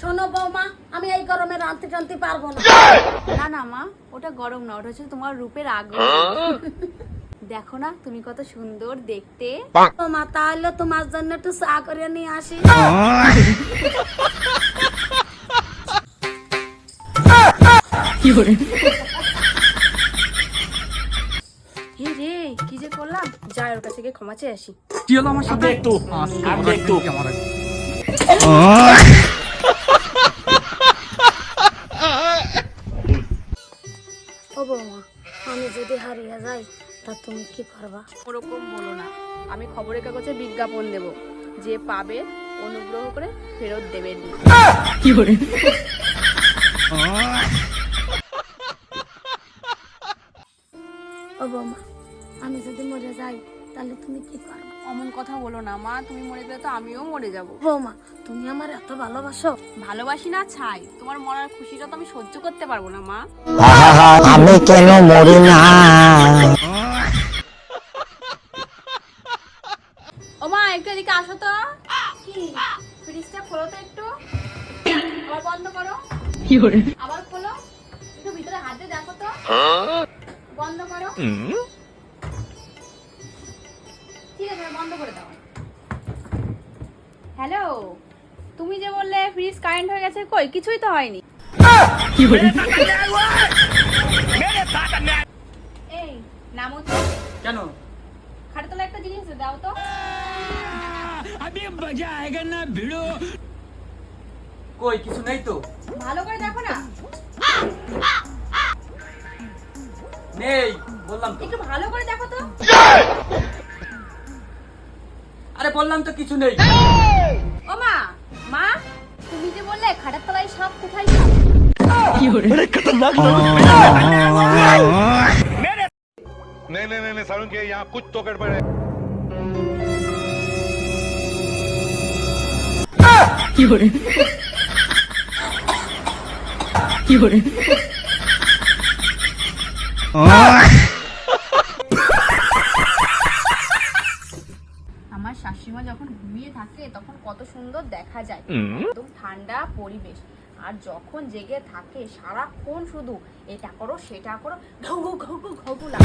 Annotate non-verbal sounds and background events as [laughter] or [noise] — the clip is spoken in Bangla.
শোনো বৌমা আমি এই গরমে রাঁধতে টানতে পারব না। না না মা ওটা গরম না ওটা হচ্ছে তোমার রূপের আগুন। দেখো না তুমি কত সুন্দর দেখতে। বৌমা তাহলে তোমার জন্য একটু চা করে নিয়ে আসি। হে [laughs] রে কি যে করলাম? যাই ওর কাছে গিয়ে ক্ষমা চেয়ে আসি। কি হলো আমার সাথে? একটু। একটু। আমার ও বৌমা আমি যদি হারিয়ে যাই তা তুমি কি করবা? ওরকম বলো না। আমি খবরের কাগজে বিজ্ঞাপন দেব। যে পাবে অনুগ্রহ করে ফেরত দেবেন ও বৌমা আমি যদি মরে যাই তাহলে তুমি কি করবা অমন কথা বলো না মা। তুমি মরে গেলে তো আমিও মরে যাব। বৌমা তুমি আমার এত ভালোবাসো? ভালোবাসি না ছাই। তোমার মরার খুশিটা তো আমি সহ্য করতে পারব না মা। আমি কেন মরি না? ও মা একটু এদিকে আসো তো। কি? ফ্রিজটা খোলো তো একটু। আবার বন্ধ করো। আবার খোলো। একটু ভিতরে হাতে দেখো তো। বন্ধ করো। বন্ধ করে দাও। হ্যালো তুমি যে বললে ফ্রিজ কারেন্ট হয়ে গেছে কই? কিছুই তো হয়নি। এই নামো তো। কেন? খাটে তোলা একটা জিনিস দাও তো। কই কিছু নেই তো? ভালো করে দেখো না। নেই বললাম তো। একটু ভালো করে দেখো তো। আরে বললাম তো কিছু নেই ও মা মা তুমি যে বললে খাটের তলায় সব কোথায় সব नहीं नहीं नहीं नहीं सारुण के यहाँ कुछ तो गड़बड़ है আমার শাশুড়িমা যখন ঘুমিয়ে থাকে তখন কত সুন্দর দেখা যায় একদম ঠান্ডা পরিবেশ আর যখন জেগে থাকে সারাক্ষণ শুধু এটা করো সেটা করো ঘু ঘু ঘগুন লাগে